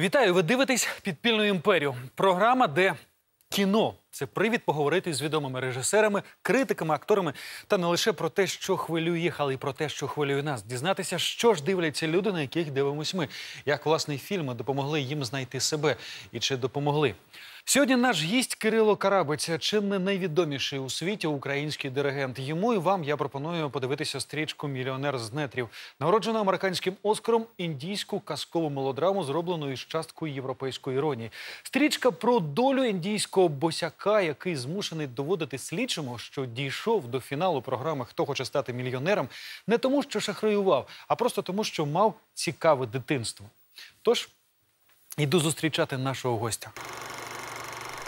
Вітаю! Ви дивитесь підпільну імперію. Програма, де кіно це привід поговорити з відомими режисерами, критиками, акторами та не лише про те, що хвилює їх, але й про те, що хвилює нас. Дізнатися, що ж дивляться люди, на яких дивимось ми, як власне фільми допомогли їм знайти себе і чи допомогли. Сьогодні наш гість Кирило Карабець, чим не найвідоміший у світі український диригент. Йому і вам я пропоную подивитися стрічку Мільйонер з нетрів, нагороджену американським оскаром індійську казкову мелодраму, зроблену із часткою європейської іронії. Стрічка про долю індійського босяка, який змушений доводити слідчому, що дійшов до фіналу програми Хто хоче стати мільйонером, не тому, що шахраював, а просто тому, що мав цікаве дитинство. Тож іду зустрічати нашого гостя.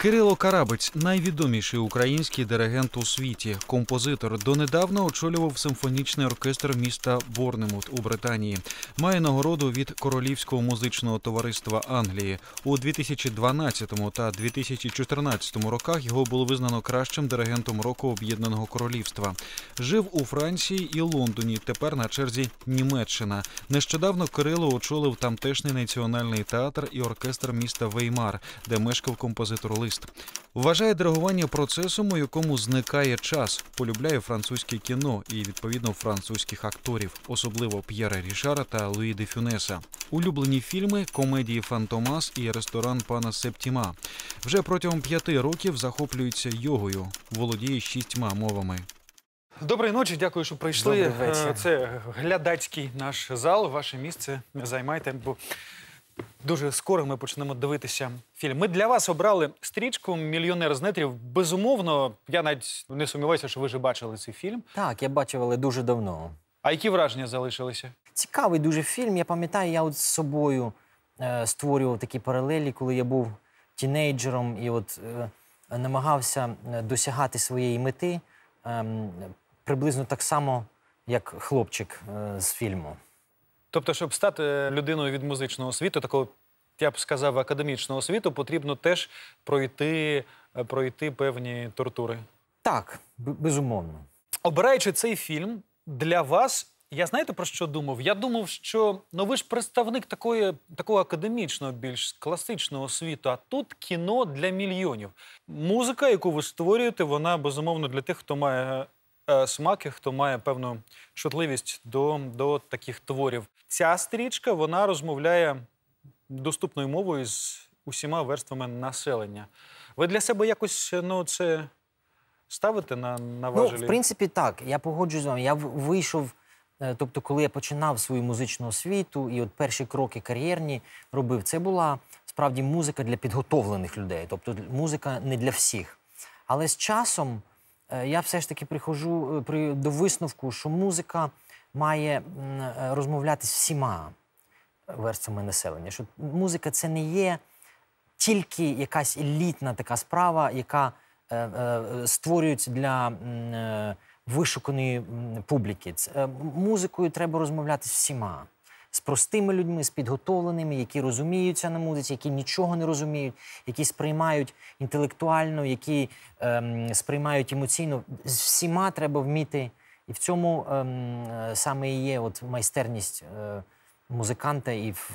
Кирило Карабець найвідоміший український диригент у світі, композитор. Донедавна очолював симфонічний оркестр міста Борнемут у Британії. Має нагороду від Королівського музичного товариства Англії. У 2012 та 2014 роках його було визнано кращим диригентом року Об'єднаного Королівства. Жив у Франції і Лондоні. Тепер на черзі Німеччина. Нещодавно Кирило очолив тамтешній національний театр і оркестр міста Веймар, де мешкав композитор Лист. Вважає диригування процесом, у якому зникає час. Полюбляє французьке кіно і відповідно французьких акторів, особливо П'єра Рішара та Луї де Фюнеса. Улюблені фільми, комедії Фантомас і ресторан пана Септіма. Вже протягом п'яти років захоплюється йогою, володіє шістьма мовами. Доброї ночі, дякую, що прийшли. Е, Це глядацький наш зал. Ваше місце займайте. Бо дуже скоро ми почнемо дивитися фільм. Ми для вас обрали стрічку Мільйонер з нетрів. Безумовно, я навіть не сумніваюся, що ви вже бачили цей фільм. Так, я бачив, але дуже давно. А які враження залишилися? Цікавий дуже фільм. Я пам'ятаю, я от з собою е, створював такі паралелі, коли я був тінейджером і от е, намагався е, досягати своєї мети ем, приблизно так само, як хлопчик е, з фільму. Тобто, щоб стати людиною від музичного світу, такого я б сказав, академічного світу, потрібно теж пройти, е, пройти певні тортури. Так, безумовно. Обираючи цей фільм для вас, я знаєте про що думав? Я думав, що ну ви ж представник такої, такого академічного, більш класичного світу, а тут кіно для мільйонів. Музика, яку ви створюєте, вона безумовно для тих, хто має е, смак і хто має певну шутливість до, до таких творів. Ця стрічка вона розмовляє доступною мовою з усіма верствами населення. Ви для себе якось ну, це ставите на, на Ну, в принципі, так. Я погоджуюсь з вами. Я вийшов, е, тобто, коли я починав свою музичну освіту, і от перші кроки кар'єрні робив, це була справді музика для підготовлених людей, тобто музика не для всіх. Але з часом я все ж таки приходжу е, до висновку, що музика має е, розмовляти з всіма верствами населення. Що музика це не є тільки якась елітна така справа, яка е, е, створюється для е, вишуканої публіки. Е, музикою треба розмовляти з всіма. З простими людьми, з підготовленими, які розуміються на музиці, які нічого не розуміють, які сприймають інтелектуально, які ем, сприймають емоційно. З всіма треба вміти. І в цьому ем, е, саме і є от майстерність е, музиканта і в-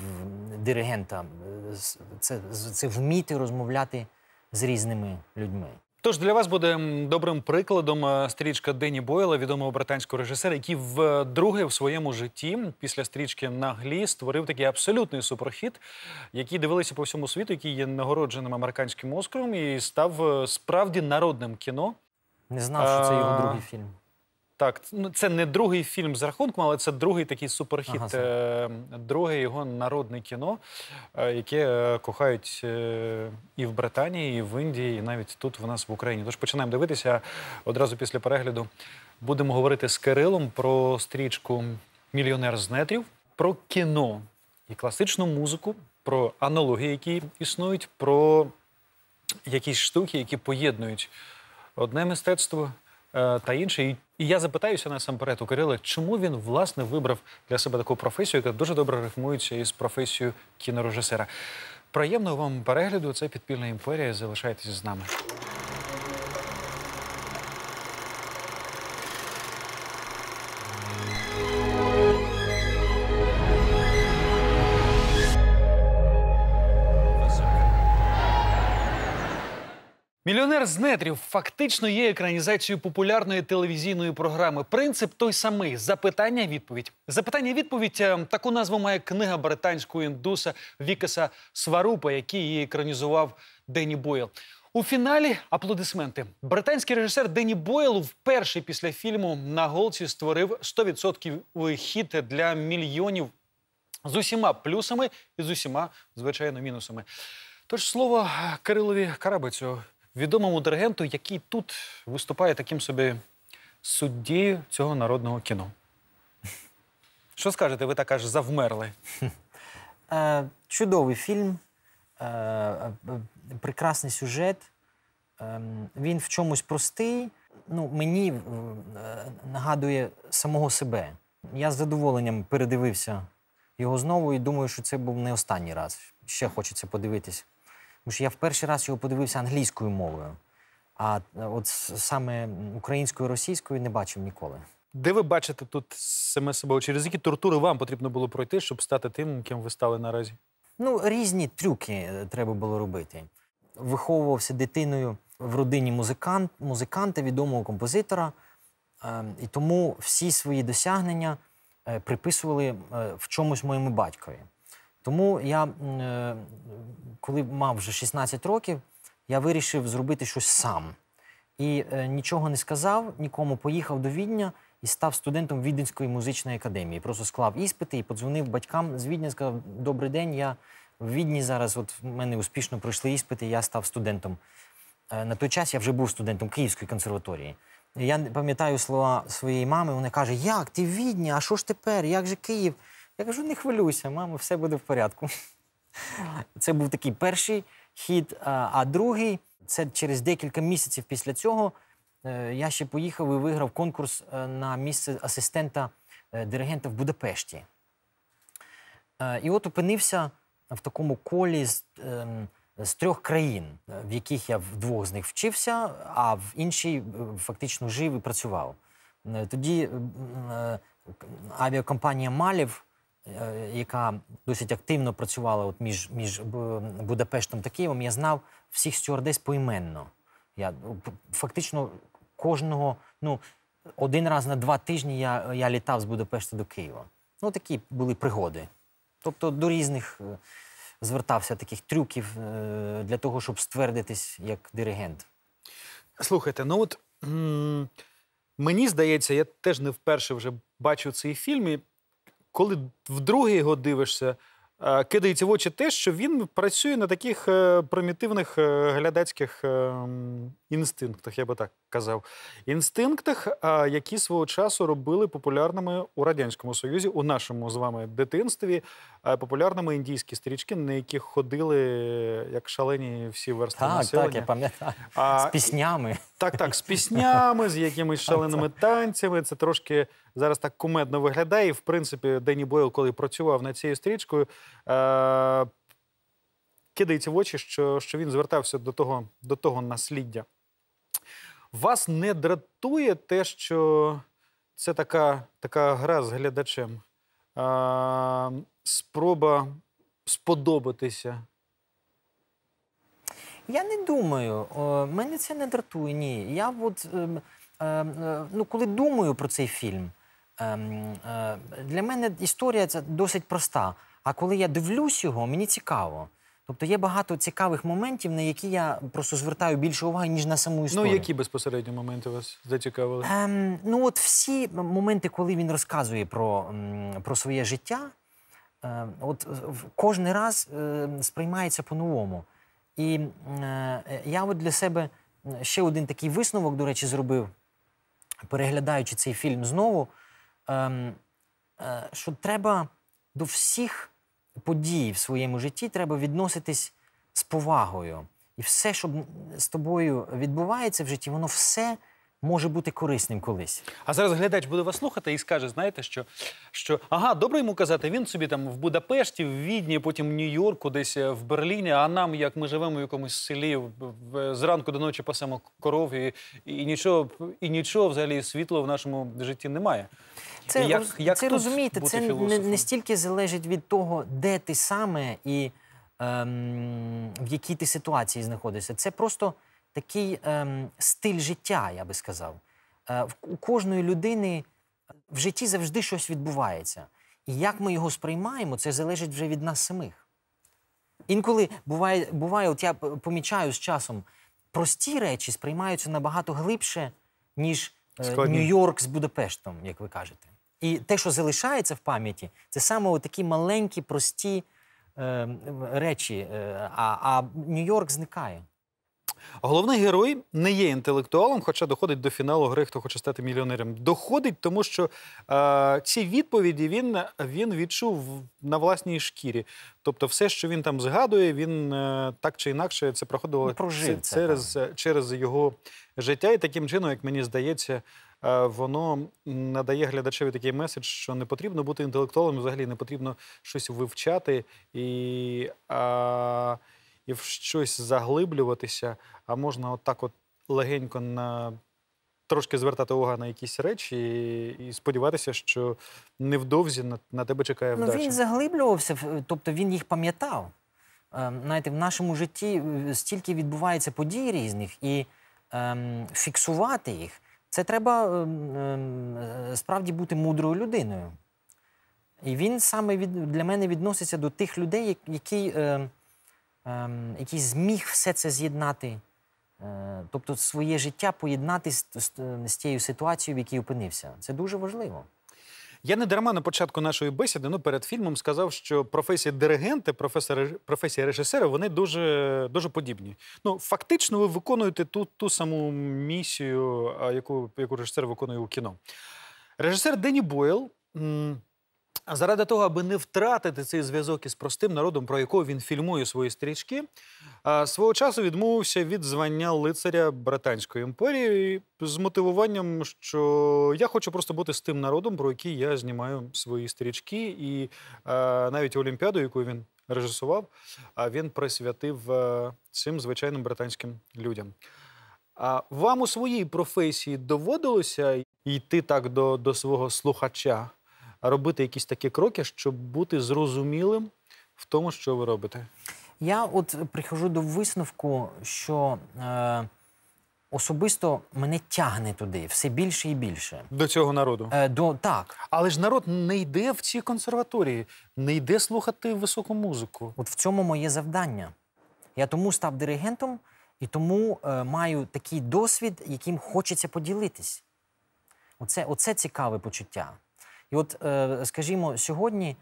диригента. Е, Це, це вміти розмовляти з різними людьми. Тож для вас буде добрим прикладом е, стрічка Дені Бойла, відомого британського режисера, який вдруге в своєму житті після стрічки на глі створив такий абсолютний суперхіт, який дивилися по всьому світу, який є нагородженим американським оскаром і став е, справді народним кіно. Не знав, що це його другий фільм. Так, ну це не другий фільм з рахунком, але це другий такий суперхіт. Ага. Е, Друге його народне кіно, е, яке е, кохають і в Британії, і в Індії, і навіть тут в нас в Україні. Тож починаємо дивитися одразу після перегляду. Будемо говорити з Кирилом про стрічку Мільйонер з нетрів, про кіно і класичну музику, про аналогії, які існують, про якісь штуки, які поєднують одне мистецтво та інше. І, і я запитаюся насамперед у Кирила, чому він власне вибрав для себе таку професію, яка дуже добре рифмується із професією кінорежисера. Приємного вам перегляду. Це підпільна імперія. Залишайтесь з нами. Мільйонер з нетрів фактично є екранізацією популярної телевізійної програми. Принцип той самий: запитання, відповідь. Запитання, відповідь е, таку назву має книга британського індуса Вікаса Сварупа, який її екранізував Денні Бойл. У фіналі аплодисменти. Британський режисер Денні Бойл вперше після фільму на голці створив 100% хіт для мільйонів з усіма плюсами і з усіма, звичайно, мінусами. Тож слово Кирилові Карабицю, відомому диригенту, який тут виступає таким собі суддєю цього народного кіно. Що скажете, ви так аж завмерли? Е, чудовий фільм, е, е, прекрасний сюжет. Він в чомусь простий. Ну, мені нагадує самого себе. Я з задоволенням передивився його знову і думаю, що це був не останній раз. Ще хочеться подивитись. Тому що я в перший раз його подивився англійською мовою, а е, от саме українською російською не бачив ніколи. Де ви бачите тут саме себе? Через які тортури вам потрібно було пройти, щоб стати тим, ким ви стали наразі? Ну, різні трюки е, треба було робити. Виховувався дитиною в родині музикант, музиканта, відомого композитора. Е, і тому всі свої досягнення е, приписували в чомусь моєму батькові. Тому я, е, коли мав вже 16 років, я вирішив зробити щось сам. І е, нічого не сказав, нікому поїхав до Відня і став студентом Віденської музичної академії. Просто склав іспити і подзвонив батькам з Відня, сказав: Добрий день, я в Відні зараз. От в мене успішно пройшли іспити, я став студентом. Е, На той час я вже був студентом Київської консерваторії. Я пам'ятаю слова своєї мами. Вона каже: Як ти в Відні? А що ж тепер? Як же Київ? Я кажу, не хвилюйся, мамо, все буде в порядку. Це був такий перший хід. А, а другий це через декілька місяців після цього е, я ще поїхав і виграв конкурс е, на місце асистента е, диригента в Будапешті. І от опинився в такому колі з, ем, з трьох країн, в яких я в двох з них вчився, а в іншій фактично жив і працював. Тоді авіакомпанія Малів, яка досить активно працювала от між, між Будапештом та Києвом, я знав всіх стюардес поіменно. Я фактично кожного, ну, один раз на два тижні я, я літав з Будапешта до Києва. Ну, такі були пригоди. Тобто до різних е, звертався таких трюків е, для того, щоб ствердитись як диригент. Слухайте, ну от мені здається, я теж не вперше вже бачу цей фільм. І коли вдруге його дивишся, е, кидається в очі те, що він працює на таких е, примітивних е, глядацьких інстинктах, я би так казав. Інстинктах, які свого часу робили популярними у Радянському Союзі, у нашому з вами дитинстві, популярними індійські стрічки, на яких ходили е, як шалені всі верстви Так, населення. так, я пам'ятаю. А, З піснями. так, так, з піснями, з якимись шаленими танцями. Це трошки зараз так кумедно виглядає. І, в принципі, Денні Бойл, коли працював над цією стрічкою, е- кидається в очі, що, що він звертався до того, до того насліддя. Вас не дратує те, що це така, така гра з глядачем. Спроба сподобатися. Я не думаю. Мене це не дратує. Ні. Я от, ем, ем, е, ну, коли думаю про цей фільм, ем, е, для мене історія це досить проста. А коли я дивлюсь його, мені цікаво. Тобто є багато цікавих моментів, на які я просто звертаю більше уваги, ніж на саму історію. Ну, які безпосередньо моменти вас зацікавили? Ем, ну, от всі моменти, коли він розказує про, про своє життя, е, от кожен раз е, сприймається по-новому. І е, я от для себе ще один такий висновок, до речі, зробив, переглядаючи цей фільм знову, ем, е, що треба до всіх подій в своєму житті треба відноситись з повагою. І все, що з тобою відбувається в житті, воно все може бути корисним колись. А зараз глядач буде вас слухати і скаже: знаєте, що, що ага, добре йому казати, він собі там в Будапешті, в Відні, потім в Нью-Йорку, десь е, в Берліні. А нам, як ми живемо в якомусь селі, в- зранку до ночі пасемо коров, і, і нічого, і нічого взагалі світлого в нашому житті немає. Це, Як- як це розумієте, це не, не стільки залежить від того, де ти саме і ем, в якій ти ситуації знаходишся. Це просто такий ем, стиль життя, я би сказав. Е, у кожної людини в житті завжди щось відбувається. І як ми його сприймаємо, це залежить вже від нас самих. Інколи буває, буває, от я помічаю з часом, прості речі сприймаються набагато глибше, ніж е, Нью-Йорк з Будапештом, як ви кажете. І те, що залишається в пам'яті, це саме такі маленькі, прості е, речі. Е, а, а Нью-Йорк зникає. Головний герой не є інтелектуалом, хоча доходить до фіналу гри, хто хоче стати мільйонером. Доходить, тому що е, ці відповіді він, він відчув на власній шкірі. Тобто, все, що він там згадує, він е, так чи інакше це проходило прожив це- це, через, через його життя. І таким чином, як мені здається, е, воно надає глядачеві такий меседж, що не потрібно бути інтелектуалом, взагалі не потрібно щось вивчати і, а, і в щось заглиблюватися, а можна отак от легенько на. Трошки звертати увагу на якісь речі і, і сподіватися, що невдовзі на, на тебе чекає Ну, він заглиблювався, тобто він їх пам'ятав. Ем, Знаєте, в нашому житті е, стільки відбувається подій різних, і ем, фіксувати їх це треба ем, ем, е, справді бути мудрою людиною. І він саме від, для мене відноситься до тих людей, які, ем, який зміг все це з'єднати. Е, Тобто своє життя поєднати з, з, з тією ситуацією, в якій опинився. Це дуже важливо. Я не дарма на початку нашої бесіди, ну перед фільмом сказав, що професія диригента, професія режисера, вони дуже, дуже подібні. Ну, фактично, ви виконуєте ту, ту саму місію, яку, яку режисер виконує у кіно. Режисер Дені Бойл. Заради того, аби не втратити цей зв'язок із простим народом, про якого він фільмує свої стрічки, свого часу відмовився від звання лицаря Британської імперії з мотивуванням, що я хочу просто бути з тим народом, про який я знімаю свої стрічки. І навіть Олімпіаду, яку він режисував, а він присвятив цим звичайним британським людям. А вам у своїй професії доводилося йти так до, до свого слухача, робити якісь такі кроки, щоб бути зрозумілим в тому, що ви робите? Я от приходжу до висновку, що е, особисто мене тягне туди все більше і більше. До цього народу. Е, до, так, Але ж народ не йде в ці консерваторії, не йде слухати високу музику. от в цьому моє завдання. Я тому став диригентом і тому е, маю такий досвід, яким хочеться поділитись. Оце, оце цікаве почуття. І от, е, скажімо, сьогодні,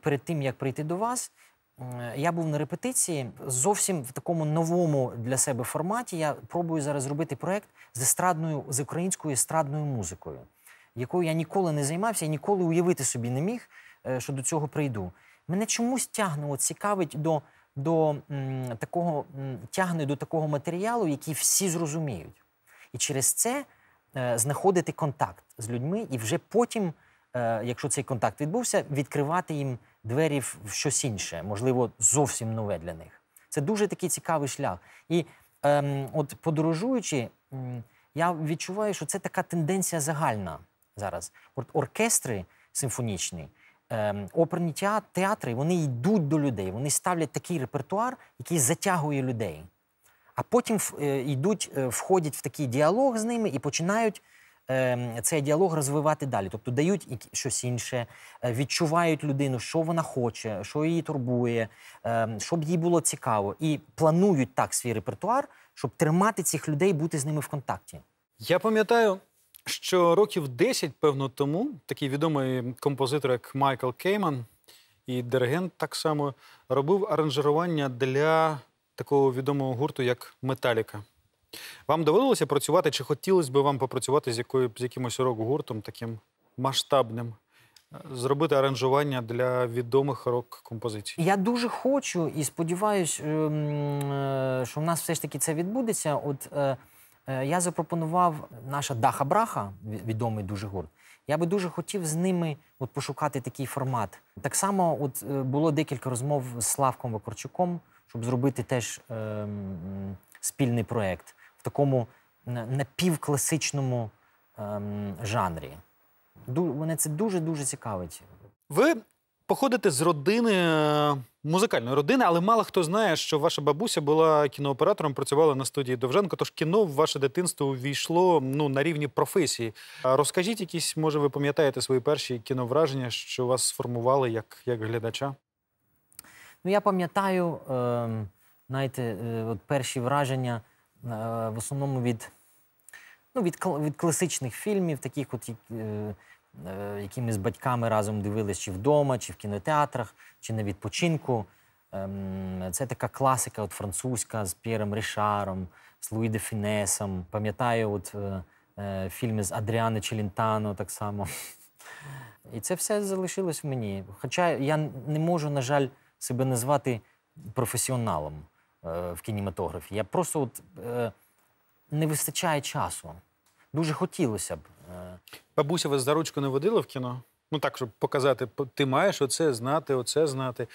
перед тим як прийти до вас, я був на репетиції зовсім в такому новому для себе форматі. Я пробую зараз зробити проект з естрадною, з українською естрадною музикою, якою я ніколи не займався і ніколи уявити собі не міг, е, що до цього прийду. Мене чомусь тягне, от цікавить до, до м, такого м, тягне до такого матеріалу, який всі зрозуміють. І через це знаходити контакт з людьми, і вже потім, е, якщо цей контакт відбувся, відкривати їм двері в щось інше, можливо, зовсім нове для них. Це дуже такий цікавий шлях. І ем, от подорожуючи, я відчуваю, що це така тенденція загальна зараз. От оркестри симфонічні, ем, оперні театри, вони йдуть до людей, вони ставлять такий репертуар, який затягує людей а потім е, йдуть, е, входять в такий діалог з ними і починають е, цей діалог розвивати далі. Тобто дають щось інше, е, відчувають людину, що вона хоче, що її турбує, е, щоб їй було цікаво. І планують так свій репертуар, щоб тримати цих людей, бути з ними в контакті. Я пам'ятаю, що років 10, певно, тому такий відомий композитор, як Майкл Кейман, і диригент так само робив аранжирування для такого відомого гурту, як Металіка. Вам доводилося працювати, чи хотілося б вам попрацювати з, якою, з якимось рок-гуртом таким масштабним, е, зробити аранжування для відомих рок-композицій? Я дуже хочу і сподіваюся, що в нас все ж таки це відбудеться. От е, е, я запропонував наша Даха Браха, відомий дуже гурт. Я би дуже хотів з ними от, пошукати такий формат. Так само, от е, було декілька розмов з Славком Вакарчуком, щоб зробити теж е, спільний проєкт в такому напівкласичному ем, жанрі. Ду- Мене це дуже дуже цікавить. Ви походите з родини е, музикальної родини, але мало хто знає, що ваша бабуся була кінооператором, працювала на студії Довженко. Тож кіно в ваше дитинство увійшло ну на рівні професії. Розкажіть якісь, може, ви пам'ятаєте свої перші кіновраження, що вас сформували як, як глядача? Ну, я пам'ятаю, е, знаєте, от перші враження е, в основному від, ну, від, від класичних фільмів, таких, от, е, е, які ми з батьками разом дивились чи вдома, чи в кінотеатрах, чи на відпочинку. Ем, це така класика от, французька з П'єром Рішаром, з Луї де Фінесом. Пам'ятаю от, е, е, фільми з Адріано Челінтано так само. І це все залишилось в мені. Хоча я не можу, на жаль, себе назвати професіоналом е, в кінематографі. Я просто от, е, не вистачає часу. Дуже хотілося б. Е, Бабуся вас за ручку не водила в кіно? Ну так, щоб показати, ти маєш оце знати, оце знати,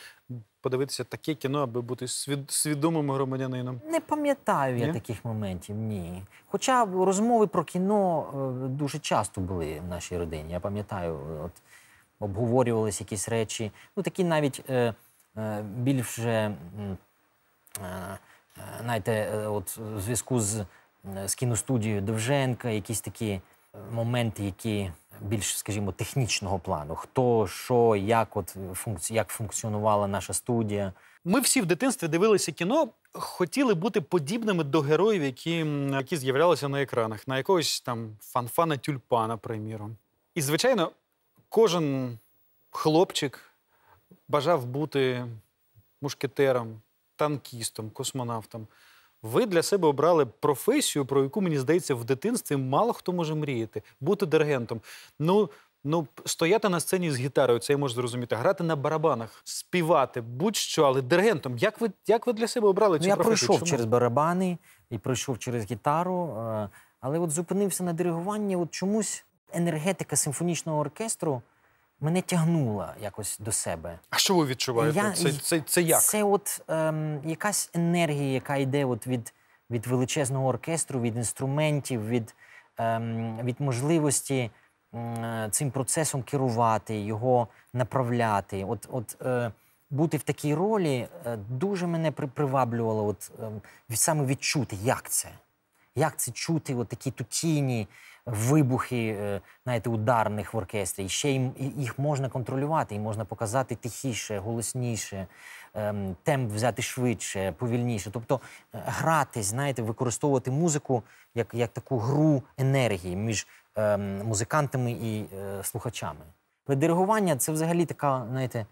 подивитися таке кіно, аби бути свідомим громадянином. не пам'ятаю я таких моментів, ні. Хоча розмови про кіно е, дуже часто були в нашій родині. Я пам'ятаю, от, обговорювалися якісь речі, ну такі навіть е, е, більш вже, м, е, е, знаєте, от в зв'язку з, з кіностудією Довженка, якісь такі моменти, які більш, скажімо, технічного плану. Хто, що, як, от, функці, як функціонувала наша студія. Ми всі в дитинстві дивилися кіно, хотіли бути подібними до героїв, які, які з'являлися на екранах, на якогось там фанфана тюльпана, приміром. І, звичайно, кожен хлопчик бажав бути мушкетером, танкістом, космонавтом. Ви для себе обрали професію, про яку, мені здається, в дитинстві мало хто може мріяти бути диригентом. Ну, ну, стояти на сцені з гітарою, це я можу зрозуміти, грати на барабанах, співати, будь-що, але диригентом. Як ви, як ви для себе обрали цю Ну, я професію? пройшов Чому? через барабани і пройшов через гітару, е, але от зупинився на диригуванні. От чомусь енергетика симфонічного оркестру мене тягнула якось до себе. А що ви відчуваєте? Я- Це, це, це як? Це от ем, якась енергія, яка йде от від, від величезного оркестру, від інструментів, від, ем, від можливості м, е, цим процесом керувати, його направляти. От, от, е, бути в такій ролі е, дуже мене при- приваблювало, от, ем, від- саме відчути, як це. Як це чути, от такі тутійні вибухи, е, знаєте, ударних в оркестрі. І ще їх можна контролювати, і можна показати тихіше, голосніше, ем, темп взяти швидше, повільніше. Тобто е, грати, знаєте, використовувати музику як, як таку гру енергії між ем, музикантами і е, слухачами. Диригування це взагалі така, знаєте,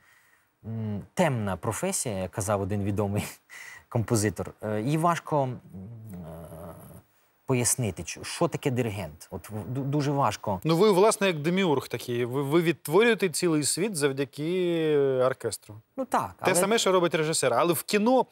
темна професія, казав один відомий композитор. Її важко пояснити, що таке диригент. От дуже важко. Ну, ви, власне, як деміург такий. Ви, ви відтворюєте цілий світ завдяки оркестру. Ну так, Те але саме, що робить режисер. Але в кіно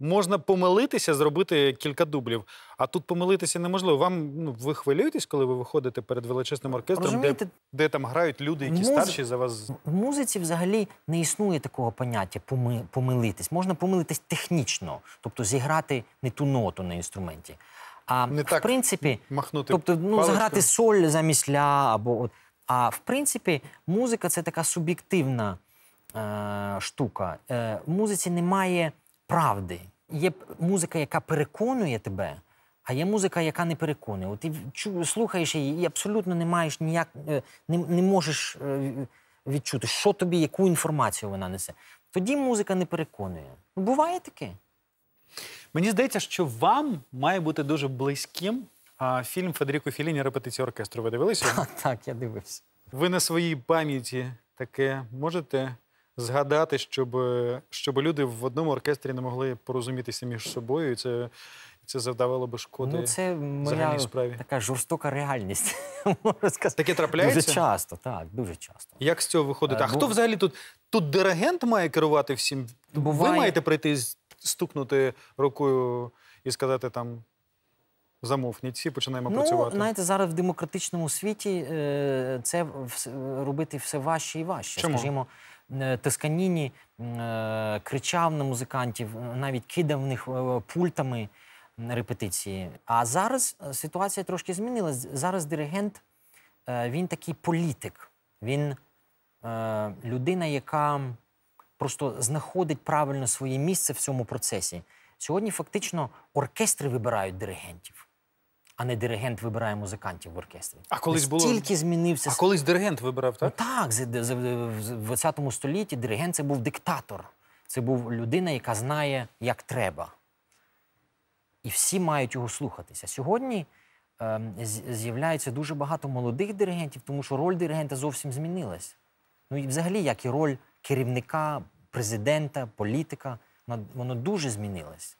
можна помилитися, зробити кілька дублів. А тут помилитися неможливо. Вам ну, ви хвилюєтесь, коли ви виходите перед величезним оркестром, де, розумієте, де там грають люди, які Муз- старші за вас. в музиці взагалі не існує такого поняття поми- помилитись. Можна помилитись технічно, тобто зіграти не ту ноту на інструменті. А Не в так принципі, Махнути. Тобто, ну, паличкою. заграти соль замість ля або от. А в принципі, музика це така суб'єктивна е, штука. Е, в музиці немає правди. Є музика, яка переконує тебе, а є музика, яка не переконує. От ти чу, слухаєш її і абсолютно не маєш ніяк, е, не, не можеш е, відчути, що тобі, яку інформацію вона несе. Тоді музика не переконує. Ну, буває таке. Мені здається, що вам має бути дуже близьким а, фільм Федеріко Філіні Репетиція оркестру. Ви дивилися? А, так, я дивився. Ви на своїй пам'яті таке можете згадати, щоб, щоб люди в одному оркестрі не могли порозумітися між собою, і це, це завдавало би шкоди. Ну, це моя справі. така жорстока реальність. Можна сказати. Таке трапляється? Дуже часто, так, дуже часто. Як з цього виходити? Е, А бу- хто взагалі тут? Тут диригент має керувати всім? Ви маєте прийти, з- стукнути рукою і сказати там. Замовкніть, всі починаємо Ну, працювати. знаєте, зараз в демократичному світі е, це робити все важче і важче. Чому? Скажімо, е, Тосканіні е, кричав на музикантів, навіть кидав в них пультами репетиції. А зараз ситуація трошки змінилась. Зараз диригент він такий політик. Він людина, яка просто знаходить правильно своє місце в цьому процесі. Сьогодні фактично оркестри вибирають диригентів, а не диригент вибирає музикантів в оркестрі. А колись було- Настільки змінився А колись диригент вибирав, Ну, так? так, з- з- в 20 столітті диригент це був диктатор. Це був людина, яка знає, як треба. І всі мають його слухатися. Сьогодні з- з'являється дуже багато молодих диригентів, тому що роль диригента зовсім змінилась. Ну і взагалі, як і роль керівника, президента, політика, воно, дуже змінилось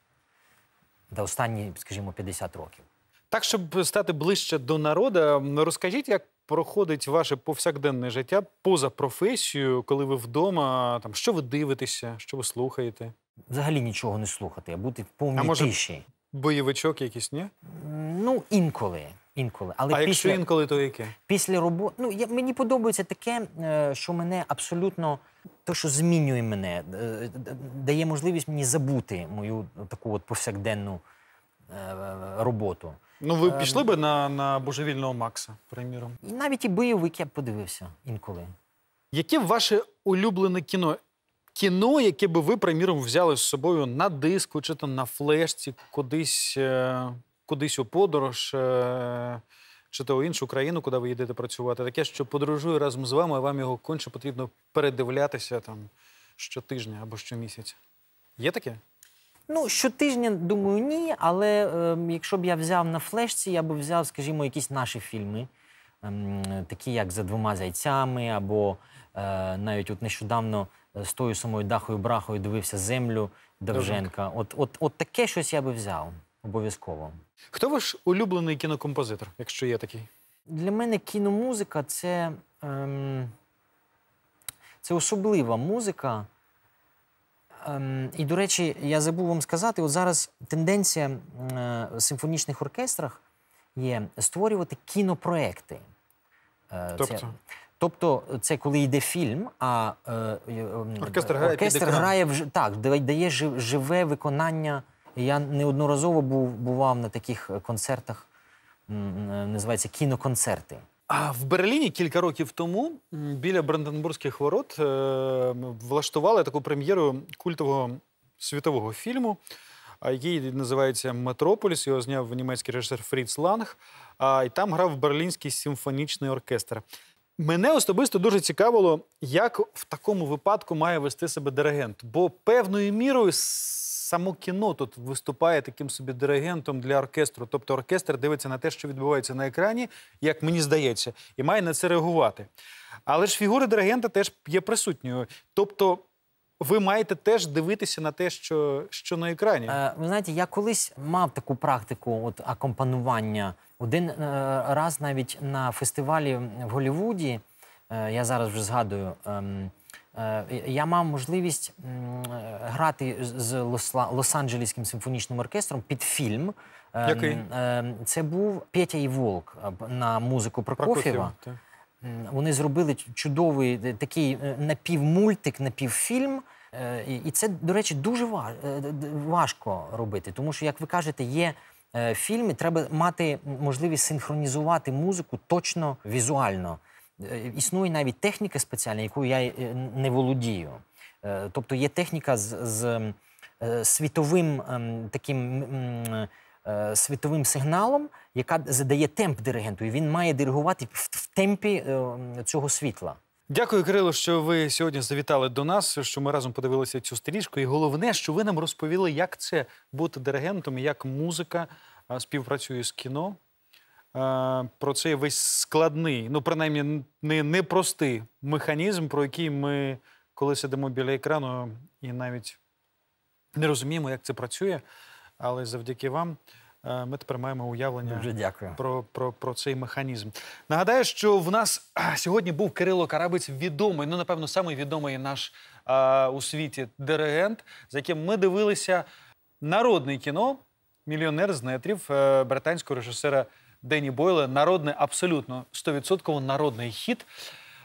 за останні, скажімо, 50 років. Так, щоб стати ближче до народу, розкажіть, як проходить ваше повсякденне життя поза професією, коли ви вдома, там, що ви дивитеся, що ви слухаєте? Взагалі нічого не слухати, а бути в повній А може, тиші. Бойовичок якийсь, ні? Ну, інколи. Інколи. Але а якщо після, інколи, то яке? після роботи. Ну, я, мені подобається таке, е, що мене абсолютно то, що змінює мене, е, дає можливість мені забути мою таку от повсякденну е, роботу. Ну, ви пішли би на, на божевільного Макса, приміром. І навіть і бойовик я б подивився інколи. Яке ваше улюблене кіно? Кіно, яке би ви, приміром, взяли з собою на диску чи то на флешці, кудись, кудись у подорож, е, чи то в іншу країну, куди ви їдете працювати. Таке, що подорожує разом з вами, а вам його конче потрібно передивлятися там щотижня або щомісяця. Є таке? Ну, щотижня, думаю, ні, але е, якщо б я взяв на флешці, я б взяв, скажімо, якісь наші фільми, ем, такі як за двома зайцями, або е, навіть от нещодавно е, з тою самою Дахою Брахою дивився землю Довженка. От, от, от таке щось я би взяв обов'язково. Хто ваш улюблений кінокомпозитор, якщо є такий? Для мене кіномузика це, ем, це особлива музика. Ем, і, до речі, я забув вам сказати: от зараз тенденція е, в симфонічних оркестрах є створювати кінопроекти. Е, Тобто? Це, тобто, це коли йде фільм, а е, е, Оркестр грає під оркестр екран. грає в, так, дає живе виконання. Я неодноразово був, бував на таких е, концертах, е, називається кіноконцерти. А в Берліні кілька років тому біля Бранденбурзьких ворот е, влаштували таку прем'єру культового світового фільму, який називається Метрополіс. Його зняв німецький режисер Фріц Ланг. І там грав Берлінський симфонічний оркестр. Мене особисто дуже цікавило, як в такому випадку має вести себе диригент. Бо певною мірою само кіно тут виступає таким собі диригентом для оркестру. Тобто оркестр дивиться на те, що відбувається на екрані, як мені здається, і має на це реагувати. Але ж фігура диригента теж є присутньою. Тобто, ви маєте теж дивитися на те, що, що на екрані. Е, ви знаєте, я колись мав таку практику от, акомпанування. Один е, раз навіть на фестивалі в Голлівуді, е, я зараз вже згадую, ем, е, я мав можливість грати з- з Лос- Лос-Анджелеським симфонічним оркестром під фільм. Ем, Який? ем, Це був Петя і Волк на музику Прокоф'єва. Вони зробили чудовий такий напівмультик, напівфільм. І це, до речі, дуже важко робити. Тому що, як ви кажете, є е, фільми, треба мати можливість синхронізувати музику точно візуально. Е, Існує навіть техніка спеціальна, якою я е, не володію. Тобто є техніка з, з світовим ем, таким світовим сигналом, яка задає темп диригенту, і він має диригувати в, в темпі е, цього світла. Дякую, Кирило, що ви сьогодні завітали до нас, що ми разом подивилися цю стрічку. І головне, що ви нам розповіли, як це бути диригентом, як музика співпрацює з кіно. Про цей весь складний, ну принаймні не, непростий механізм, про який ми, коли сидимо біля екрану, і навіть не розуміємо, як це працює. Але завдяки вам ми тепер маємо уявлення Дуже дякую. про, про, про цей механізм. Нагадаю, що в нас сьогодні був Кирило Карабець, відомий, ну напевно, самий відомий наш а, у світі диригент, за яким ми дивилися народне кіно Мільйонер з нетрів е, британського режисера Дені Бойла. Народне, абсолютно 100% народний хіт,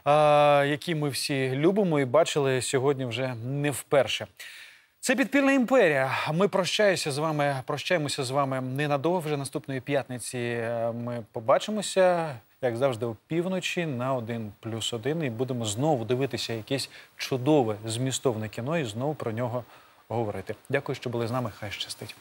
а, який ми всі любимо і бачили сьогодні вже не вперше. Це підпільна імперія. Ми прощаємося з вами. Прощаємося з вами ненадовго. Наступної п'ятниці е, ми побачимося. як завжди, опівночі на 1 плюс 1. І будемо знову дивитися якесь чудове змістовне кіно і знову про нього говорити. Дякую, що були з нами. Хай щастить.